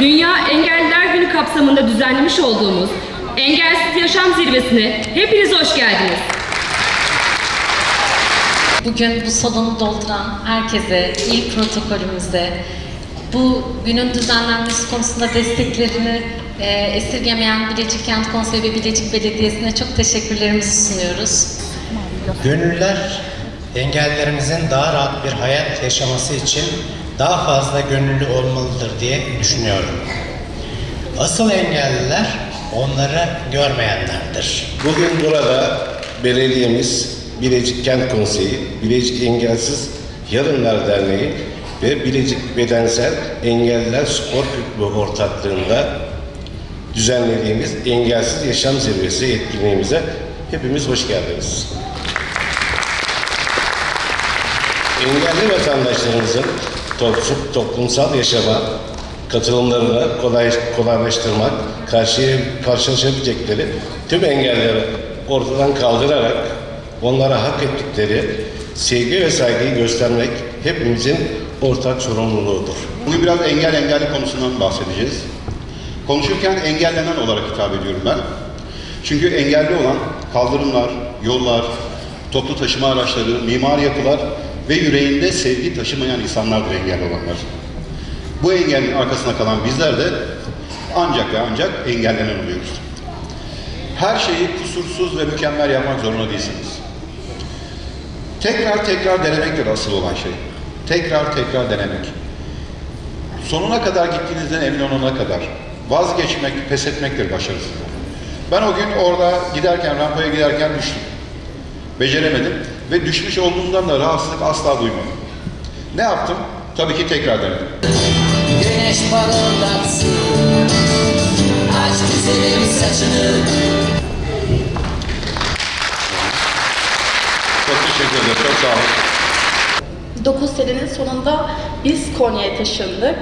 Dünya Engelliler Günü kapsamında düzenlemiş olduğumuz Engelsiz Yaşam Zirvesi'ne hepiniz hoş geldiniz. Bugün bu salonu dolduran herkese, il protokolümüze, bu günün düzenlenmesi konusunda desteklerini e, esirgemeyen Bilecik Kent Konseyi ve Bilecik Belediyesi'ne çok teşekkürlerimizi sunuyoruz. Gönüllüler engellerimizin daha rahat bir hayat yaşaması için daha fazla gönüllü olmalıdır diye düşünüyorum. Asıl engelliler onları görmeyenlerdir. Bugün burada belediyemiz, Bilecik Kent Konseyi, Bilecik Engelsiz Yarınlar Derneği ve Bilecik Bedensel Engelliler Spor Kulübü ortaklığında düzenlediğimiz Engelsiz Yaşam Zirvesi etkinliğimize hepimiz hoş geldiniz. Engelli vatandaşlarımızın top- toplumsal yaşama katılımlarını kolay, kolaylaştırmak, karşı, karşılaşabilecekleri tüm engelleri ortadan kaldırarak onlara hak ettikleri sevgi ve saygıyı göstermek hepimizin ortak sorumluluğudur. Bugün biraz engel engelli konusundan bahsedeceğiz. Konuşurken engellenen olarak hitap ediyorum ben. Çünkü engelli olan kaldırımlar, yollar, toplu taşıma araçları, mimar yapılar ve yüreğinde sevgi taşımayan insanlardır engelli olanlar. Bu engelin arkasına kalan bizler de ancak ve ancak engellenen oluyoruz. Her şeyi kusursuz ve mükemmel yapmak zorunda değilsiniz. Tekrar tekrar denemektir asıl olan şey. Tekrar tekrar denemek. Sonuna kadar gittiğinizden emin olana kadar vazgeçmek, pes etmektir başarısız. Ben o gün orada giderken, rampaya giderken düştüm. Beceremedim ve düşmüş olduğumdan da rahatsızlık asla duymadım. Ne yaptım? Tabii ki tekrar denedim. Güneş parıldatsın Aç güzelim saçını Çok teşekkür ederim. Çok sağ olun. 9 senenin sonunda biz Konya'ya taşındık.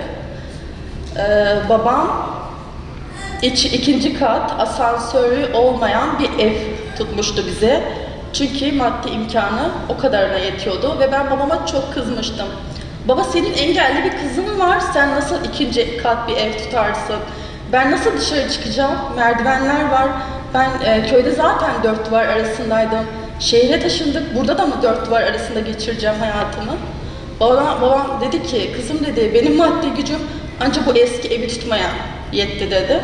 Ee, babam iç, ikinci kat asansörü olmayan bir ev tutmuştu bize. Çünkü maddi imkanı o kadarına yetiyordu ve ben babama çok kızmıştım. Baba senin engelli bir kızın var, sen nasıl ikinci kat bir ev tutarsın? Ben nasıl dışarı çıkacağım? Merdivenler var. Ben e, köyde zaten dört duvar arasındaydım. Şehre taşındık, burada da mı dört duvar arasında geçireceğim hayatımı? Bana, babam dedi ki, kızım dedi, benim maddi gücüm ancak bu eski evi tutmaya yetti dedi.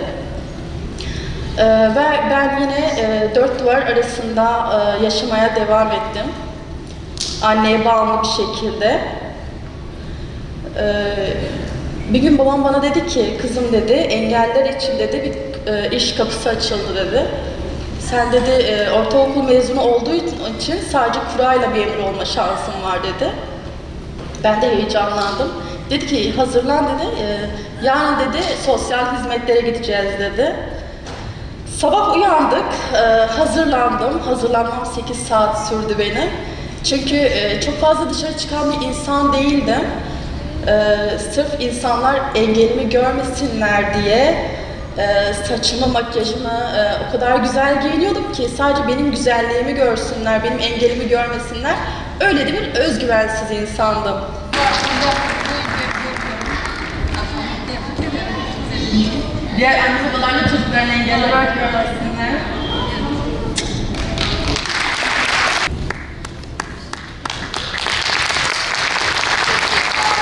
Ee, ve ben yine e, dört duvar arasında e, yaşamaya devam ettim. Anneye bağımlı bir şekilde. Ee, bir gün babam bana dedi ki, kızım dedi, engeller için dedi bir e, iş kapısı açıldı dedi. Sen dedi e, ortaokul mezunu olduğu için sadece kurayla memur olma şansın var dedi. Ben de heyecanlandım. Dedi ki hazırlan dedi. E, yarın dedi sosyal hizmetlere gideceğiz dedi. Sabah uyandık, e, hazırlandım. Hazırlanmam 8 saat sürdü benim. Çünkü e, çok fazla dışarı çıkan bir insan değildim. E, sırf insanlar engelimi görmesinler diye e, saçımı, makyajımı e, o kadar güzel giyiniyordum ki sadece benim güzelliğimi görsünler, benim engelimi görmesinler. Öyle de bir özgüvensiz insandım. Diğer anne babalarla çocuklarını engelli olarak görmek